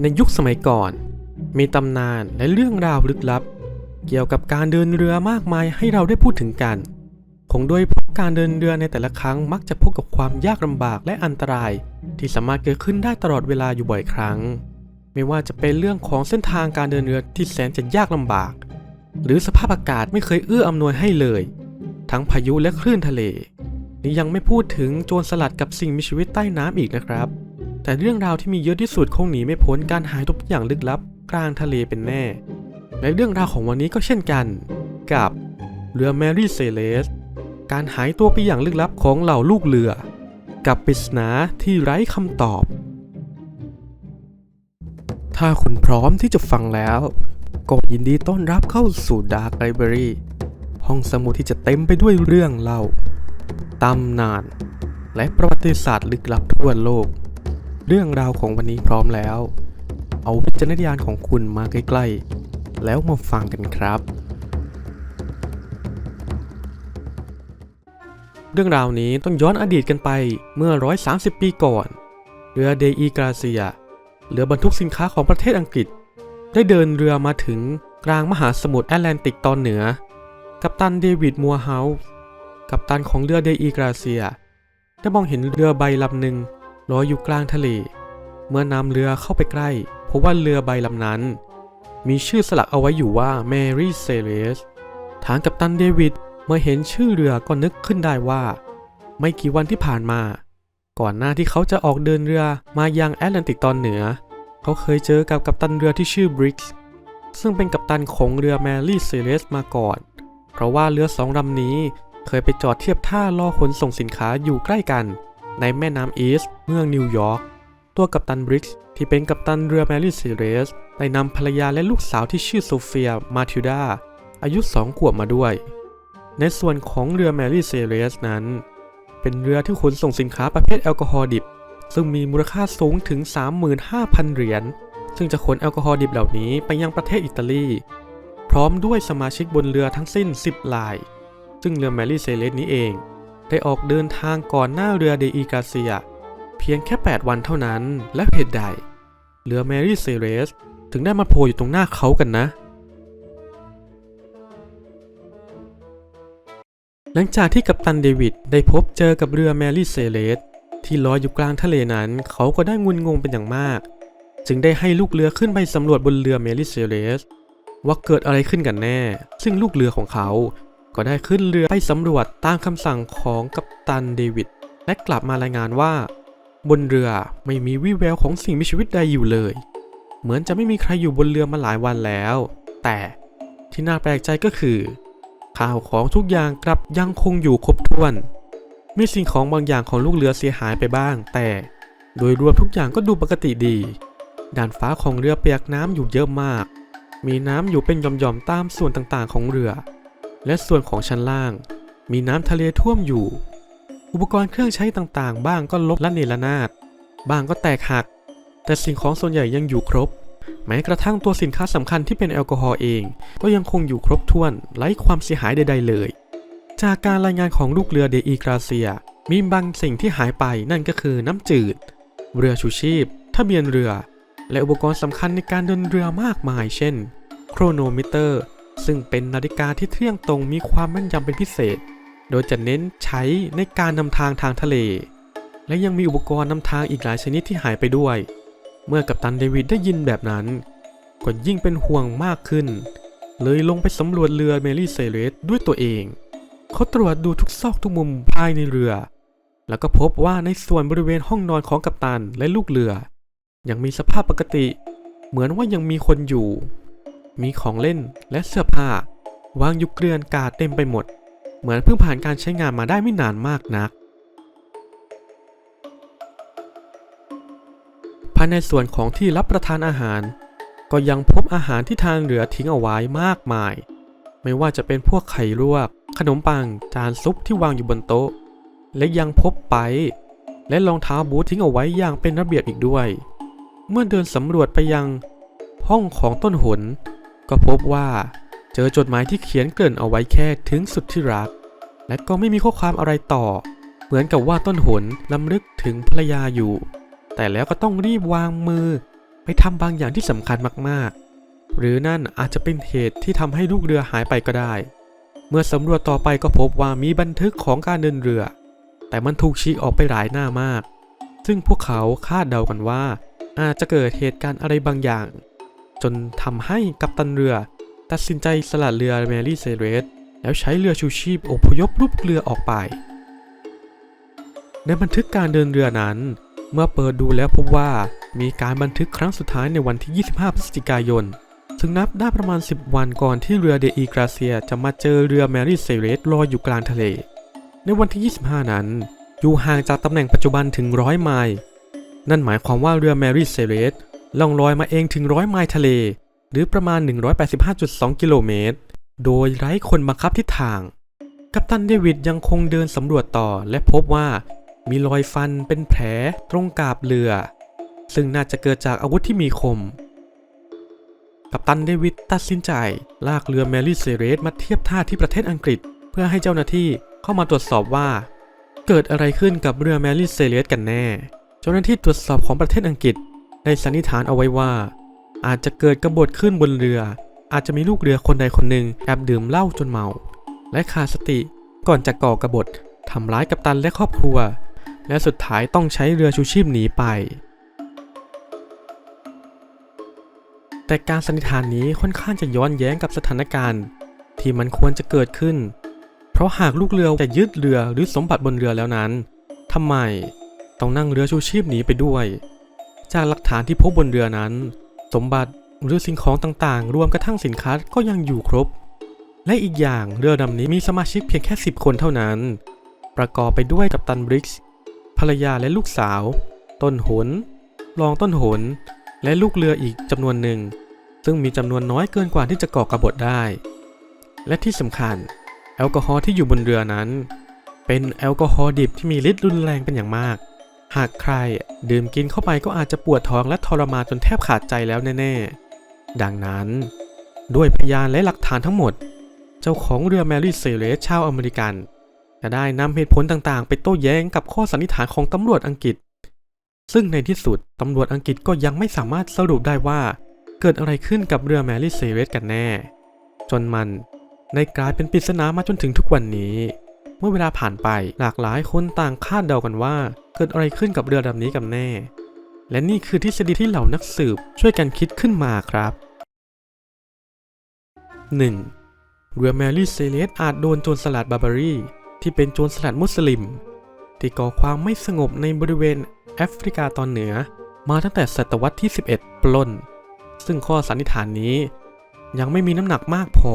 ในยุคสมัยก่อน มีตำนานและเรื่องราวลึกลับ เกี่ยวกับการเดินเรือมากมายให้เราได้พูดถึงกัน คงโดยพราะการเดินเรือในแต่ละครั้งมักจะพบกับความยากลำบากและอันตราย ที่สามารถเกิดขึ้นได้ตลอดเวลาอยู่บ่อยครั้ง ไม่ว่าจะเป็นเรื่องของเส้นทางการเดินเรือที่แสนจะยากลำบาก หรือสภาพอากาศไม่เคยเอื้ออำนวยให้เลย ทั้งพายุและคลื่นทะเล นี่ยังไม่พูดถึงโจรสลัดกับสิ่งมีชีวิตใต้น้ำอีกนะครับ แต่เรื่องราวที่มีเยอะที่สุดคงหนีไม่พ้นการหายตัวไปอย่างลึกลับ กลางทะเลเป็นแน่ และเรื่องราวของวันนี้ก็เช่นกัน กับเรือแมรี่เซเลส การหายตัวไปอย่างลึกลับของเหล่าลูกเรือ กับปริศนาที่ไร้คำตอบ ถ้าคุณพร้อมที่จะฟังแล้ว ก็ยินดีต้อนรับเข้าสู่ Dark Library ห้องสมุดที่จะเต็มไปด้วยเรื่องเล่าตำนาน และประวัติศาสตร์ลึกลับทั่วโลก เรื่องราวของวันนี้พร้อมแล้ว เอาวิจารณญาณของคุณมาใกล้ๆ แล้วมาฟังกันครับ เรื่องราวนี้ต้องย้อนอดีตกันไปเมื่อ 130 ปีก่อน เรือเดอีกราเซีย เรือบรรทุกสินค้าของประเทศอังกฤษ ได้เดินเรือมาถึงกลางมหาสมุทรแอตแลนติกตอนเหนือ กัปตันเดวิดมัวเฮาส์กัปตันของเรือเดอีกราเซีย ได้มองเห็นเรือใบลำหนึ่ง ลอยอยู่กลางทะเล เมื่อนำเรือเข้าไปใกล้พบว่าเรือใบลำนั้น มีชื่อสลักเอาไว้อยู่ว่า Mary Celeste ทางกัปตันเดวิดเมื่อเห็นชื่อเรือก็นึกขึ้นได้ว่า ไม่กี่วันที่ผ่านมา ก่อนหน้าที่เขาจะออกเดินเรือมายังแอตแลนติกตอนเหนือ เขาเคยเจอกับกัปตันเรือที่ชื่อบริกส์ซึ่งเป็นกัปตันของเรือ Mary Celeste มาก่อน เพราะว่าเรือสองลำนี้เคยไปจอดเทียบท่ารอขนส่งสินค้าอยู่ใกล้กัน ในแม่น้ำอีสต์เมืองนิวยอร์ก ตัวกัปตันบริกส์ที่เป็นกัปตันเรือแมรี่เซเรสได้นำภรรยาและลูกสาวที่ชื่อโซเฟีย มาทิลดา อายุสองขวบมาด้วย ในส่วนของเรือแมรี่เซเรสนั้น เป็นเรือที่ขนส่งสินค้าประเภทแอลกอฮอล์ดิบ ซึ่งมีมูลค่าสูงถึง 35,000 เหรียญ ซึ่งจะขนแอลกอฮอล์ดิบเหล่านี้ไปยังประเทศอิตาลี พร้อมด้วยสมาชิกบนเรือทั้งสิ้น 10 ลาย ซึ่งเรือแมรี่เซเลสนี้เอง ได้ออกเดินทางก่อนหน้าเรือเดอีกาเซีย เพียงแค่ 8 วันเท่านั้น และเหตุใดเรือแมรี่เซเรส ถึงได้มาโผล่อยู่ตรงหน้าเขากันนะ หลังจากที่กัปตันเดวิดได้พบเจอกับเรือแมรี่เซเลสที่ลอยอยู่กลางทะเลนั้น เขาก็ได้งุนงงเป็นอย่างมาก จึงได้ให้ลูกเรือขึ้นไปสำรวจบนเรือแมรี่เซเลสว่าเกิดอะไรขึ้นกันแน่ ซึ่งลูกเรือของเขา ก็ได้ขึ้นเรือไปสำรวจตามคำสั่งของกัปตันเดวิดและกลับมารายงานว่า บนเรือไม่มีวี่แววของสิ่งมีชีวิตใดอยู่เลย เหมือนจะไม่มีใครอยู่บนเรือมาหลายวันแล้ว แต่ที่น่าแปลกใจก็คือข้าวของทุกอย่างกลับยังคงอยู่ครบถ้วน มีสิ่งของบางอย่างของลูกเรือเสียหายไปบ้าง แต่โดยรวมทุกอย่างก็ดูปกติดีด่านฟ้าของเรือเปียกน้ำอยู่เยอะมาก มีน้ำอยู่เป็นหย่อมๆตามส่วนต่างๆของเรือ และส่วนของชั้นล่าง มีน้ำทะเลท่วมอยู่ อุปกรณ์เครื่องใช้ต่างๆ บ้างก็ลบละเนระนาด บ้างก็แตกหัก แต่สิ่งของส่วนใหญ่ยังอยู่ครบ แม้กระทั่งตัวสินค้าสำคัญที่เป็นแอลกอฮอล์เอง ก็ยังคงอยู่ครบถ้วนไร้ความเสียหายใด ๆ เลย จากการรายงานของลูกเรือเดอีกราเซีย มีบางสิ่งที่หายไปนั่นก็คือน้ำจืด เรือชูชีพ ทะเบียนเรือ และอุปกรณ์สำคัญในการเดินเรือมากมาย เช่น โครโนมิเตอร์ ซึ่งเป็นนาฬิกาที่เที่ยงตรงมีความแม่นยำเป็นพิเศษ โดยจะเน้นใช้ในการนำทางทางทะเล และยังมีอุปกรณ์นำทางอีกหลายชนิดที่หายไปด้วย เมื่อกัปตันเดวิดได้ยินแบบนั้น ก็ยิ่งเป็นห่วงมากขึ้น เลยลงไปสำรวจเรือเมลี่เซเลสด้วยตัวเอง เขาตรวจดูทุกซอกทุกมุมภายในเรือ แล้วก็พบว่าในส่วนบริเวณห้องนอนของกัปตันและลูกเรือ ยังมีสภาพปกติ เหมือนว่ายังมีคนอยู่ มีของเล่นและเสื้อผ้าวางอยู่เกลื่อนกาดเต็มไปหมด เหมือนเพิ่งผ่านการใช้งานมาได้ไม่นานมากนัก ภายในส่วนของที่รับประทานอาหาร ก็ยังพบอาหารที่ทางเรือทิ้งเอาไว้มากมาย ไม่ว่าจะเป็นพวกไข่ลวก ขนมปัง จานซุปที่วางอยู่บนโต๊ะ และยังพบไป และรองเท้าบูททิ้งเอาไว้อย่างเป็นระเบียบอีกด้วย เมื่อเดินสำรวจไปยังห้องของต้นหน ก็พบว่าเจอจดหมายที่เขียนเกริ่นเอาไว้แค่ถึงสุดที่รัก และก็ไม่มีข้อความอะไรต่อ เหมือนกับว่าต้นหนลำลึกถึงภรรยาอยู่ แต่แล้วก็ต้องรีบวางมือ ไปทำบางอย่างที่สำคัญมากๆ หรือนั่นอาจจะเป็นเหตุที่ทำให้ลูกเรือหายไปก็ได้ เมื่อสำรวจต่อไปก็พบว่ามีบันทึกของการเดินเรือ แต่มันถูกชี้ออกไปหลายหน้ามาก ซึ่งพวกเขาคาดเดากันว่า อาจจะเกิดเหตุการณ์อะไรบางอย่าง จนทำให้กัปตันเรือ ตัดสินใจสละเรือแมรี่เซเรสแล้วใช้เรือชูชีพอพยพรูปเรือออกไป ในบันทึกการเดินเรือนั้น เมื่อเปิดดูแล้วพบว่ามีการบันทึกครั้งสุดท้ายในวันที่ 25 พฤศจิกายน ซึ่งนับได้ประมาณ 10 วันก่อนที่เรือเดอีกราเซียจะมาเจอเรือแมรี่เซเรสลอยอยู่กลางทะเล ในวันที่ 25 นั้น อยู่ห่างจากตำแหน่งปัจจุบันถึงร้อยไมล์ นั่นหมายความว่าเรือแมรี่เซเรส ล่องลอยมาเองถึงร้อยไมล์ทะเล หรือประมาณ 185.2 กิโลเมตร โดยไร้คนบังคับทิศทาง กัปตันเดวิดยังคงเดินสำรวจต่อและพบว่ามีรอยฟันเป็นแผลตรงกาบเรือ ซึ่งน่าจะเกิดจากอาวุธที่มีคม กัปตันเดวิดตัดสินใจ ลากเรือแมรี่เซเรสมาเทียบท่าที่ประเทศอังกฤษ เพื่อให้เจ้าหน้าที่เข้ามาตรวจสอบว่า เกิดอะไรขึ้นกับเรือแมรี่เซเรสกันแน่ เจ้าหน้าที่ตรวจสอบของประเทศอังกฤษ ได้สันนิษฐานเอาไว้ว่า อาจจะเกิดกบฏขึ้นบนเรือ อาจจะมีลูกเรือคนใดคนหนึ่งแอบดื่มเหล้าจนเมา และขาดสติก่อนจะก่อกบฏทำร้ายกัปตันและครอบครัว และสุดท้ายต้องใช้เรือชูชีพหนีไป แต่การสันนิษฐานนี้ค่อนข้างจะย้อนแย้งกับสถานการณ์ ที่มันควรจะเกิดขึ้น เพราะหากลูกเรือจะยึดเรือหรือสมบัติบนเรือแล้วนั้นทำไมต้องนั่งเรือชูชีพหนีไปด้วย จากหลักฐานที่พบบนเรือนั้น สมบัติหรือสิ่งของต่างๆ รวมกระทั่งสินค้าก็ยังอยู่ครบ และอีกอย่างเรือลำนี้มีสมาชิกเพียงแค่ 10 คนเท่านั้น ประกอบไปด้วยกัปตันบริกส์ภรรยาและลูกสาว ต้นหนรองต้นหน และลูกเรืออีกจำนวนหนึ่ง ซึ่งมีจำนวนน้อยเกินกว่าที่จะก่อกบฏได้ และที่สำคัญ แอลกอฮอล์ที่อยู่บนเรือนั้น เป็นแอลกอฮอล์ดิบที่มีฤทธิ์รุนแรงเป็นอย่างมาก หากใครดื่มกินเข้าไปก็อาจจะปวดท้องและทรมานจนแทบขาดใจแล้วแน่ๆ ดังนั้น ด้วยพยานและหลักฐานทั้งหมด เจ้าของเรือแมรี่เซเลสชาวอเมริกันจะได้นำเหตุผลต่างๆ ไปโต้แย้งกับข้อสันนิษฐานของตำรวจอังกฤษ ซึ่งในที่สุดตำรวจอังกฤษก็ยังไม่สามารถสรุปได้ว่า เกิดอะไรขึ้นกับเรือแมรี่เซเลสกันแน่ จนมันได้กลายเป็นปริศนามาจนถึงทุกวันนี้ เมื่อเวลาผ่านไปหลากหลายคนต่างคาดเดากันว่า เกิดอะไรขึ้นกับเรือลำนี้กันแน่ และนี่คือทฤษฎีที่เหล่านักสืบช่วยกันคิดขึ้นมาครับ 1. เรือแมรี่เซเลสอาจโดนโจรสลัดบาบารีที่เป็นโจรสลัดมุสลิม ที่ก่อความไม่สงบในบริเวณแอฟริกาตอนเหนือ มาตั้งแต่ศตวรรษที่ 11 ปล้น ซึ่งข้อสันนิษฐานนี้ ยังไม่มีน้ำหนักมากพอ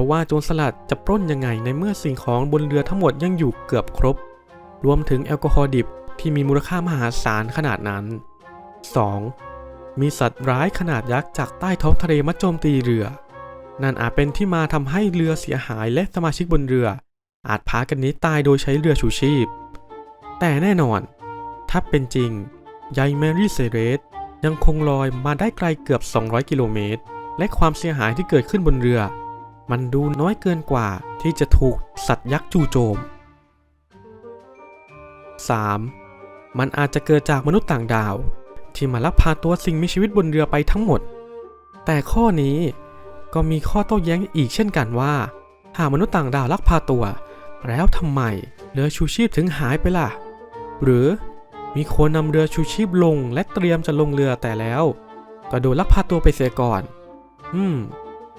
ราะว่าโจรสลัดจะปล้นยังไงในเมื่อสิ่งของบนเรือทั้งหมดยังอยู่เกือบครบ รวมถึงแอลกอฮอล์ดิบที่มีมูลค่ามหาศาลขนาดนั้น 2. มีสัตว์ร้ายขนาดยักษ์จากใต้ท้องทะเลมาโจมตีเรือ นั่นอาจเป็นที่มาทำให้เรือเสียหายและสมาชิกบนเรือ อาจพากันนี้ตายโดยใช้เรือชูชีพ แต่แน่นอน ถ้าเป็นจริงยายแมรี่เซเรสยังคงลอยมาได้ไกลเกือบ 200 กิโลเมตร และความเสียหายที่เกิดขึ้นบนเรือ มันดูน้อยเกินกว่าที่จะถูกสัตว์ยักษ์จู่โจม 3. มันอาจจะเกิดจากมนุษย์ต่างดาว ที่มาลักพาตัวสิ่งมีชีวิตบนเรือไปทั้งหมด แต่ข้อนี้ก็มีข้อโต้แย้งอีกเช่นกันว่า หากมนุษย์ต่างดาวลักพาตัว แล้วทำไมเรือชูชีพถึงหายไปล่ะ หรือมีคนนำเรือชูชีพลงและเตรียมจะลงเรือแต่แล้ว ก็โดนลักพาตัวไปเสียก่อน อืม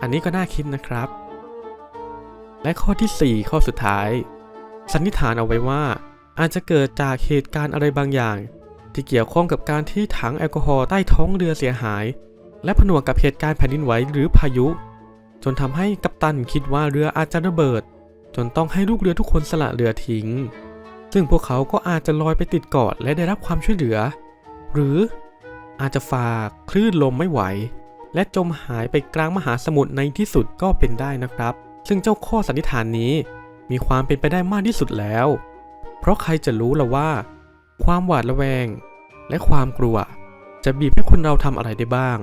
อันนี้ก็น่าคิดนะครับ และข้อที่ 4 ข้อสุดท้าย สันนิษฐานเอาไว้ว่า อาจจะเกิดจากเหตุการณ์อะไรบางอย่าง ที่เกี่ยวข้องกับการที่ถังแอลกอฮอล์ใต้ท้องเรือเสียหาย และผนวกกับเหตุการณ์แผ่นดินไหวหรือพายุ จนทำให้กัปตันคิดว่าเรืออาจจะระเบิด จนต้องให้ลูกเรือทุกคนสละเรือทิ้ง ซึ่งพวกเขาก็อาจจะลอยไปติดเกาะและได้รับความช่วยเหลือ หรืออาจจะฝากคลื่นลมไม่ไหว และจมหายไปกลางมหาสมุทรในที่สุดก็เป็นได้นะครับ ซึ่งเจ้าข้อสันนิษฐานนี้มีความเป็นไปได้มากที่สุดแล้ว เพราะใครจะรู้ล่ะว่า ความหวาดระแวง และความกลัว จะบีบให้คนเราทำอะไรได้บ้าง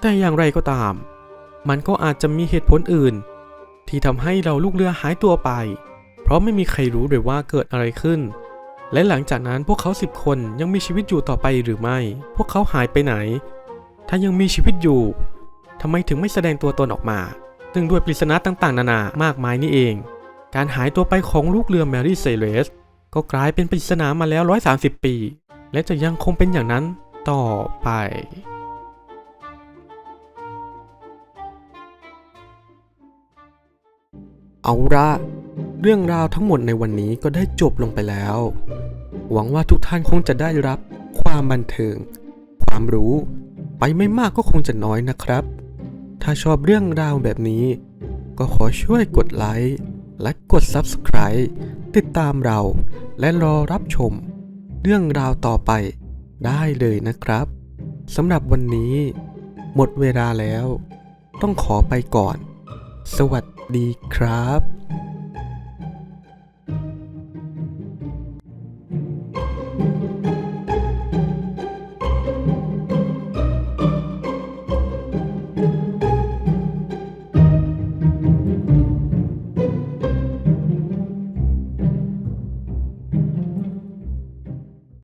แต่อย่างไรก็ตาม มันก็อาจจะมีเหตุผลอื่น ที่ทำให้เราลูกเรือหายตัวไป เพราะไม่มีใครรู้เลยว่าเกิดอะไรขึ้น และหลังจากนั้นพวกเขาสิบคนยังมีชีวิตอยู่ต่อไปหรือไม่ พวกเขาหายไปไหน ถ้ายังมีชีวิตอยู่ ทำไมถึงไม่แสดงตัวตนออกมา ซึ่งด้วยปริศนาต่างๆ นานามากมายนี่เอง การหายตัวไปของลูกเรือแมรี่เซเลสก็กลายเป็นปริศนามาแล้ว 130 ปี และจะยังคงเป็นอย่างนั้นต่อไปเอาละเรื่องราวทั้งหมดในวันนี้ก็ได้จบลงไปแล้ว หวังว่าทุกท่านคงจะได้รับความบันเทิง ความรู้ ไปไม่มากก็คงจะน้อยนะครับ ถ้าชอบเรื่องราวแบบนี้ ก็ขอช่วยกดไลค์และกด Subscribe ติดตามเรา และรอรับชม เรื่องราวต่อไปได้เลยนะครับสำหรับวันนี้ หมดเวลาแล้ว ต้องขอไปก่อน สวัสดีครับ